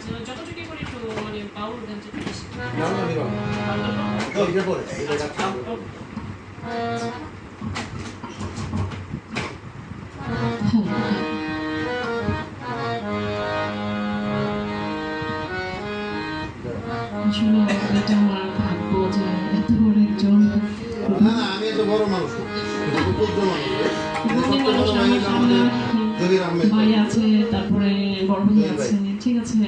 지금 쪼꼬쪼끼거리 돈이 마을로 된지 좀 양념 이거. 이거 잃어버려. 이거 다 잃어버려. 주님 애정을 받고 제 애통을 했죠. 나는 안에서 걸어 먹었어. 이거 또 들어가는 거야? 이거 또 들어가는 거야? ভাই আছে তারপরে বড় ভাই। আছে ঠিক আছে।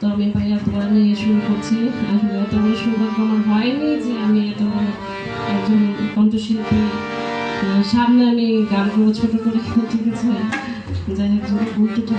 তো আমি ভাইয়া তোমার নিয়ে শুরু করছি। আসলে এত সৌভাগ্য আমার হয়নি যে আমি এত একজন কণ্ঠশিল্পী সামনে আমি গান করব ছোট করে ঠিক আছে যাই হোক গুরুত্বটা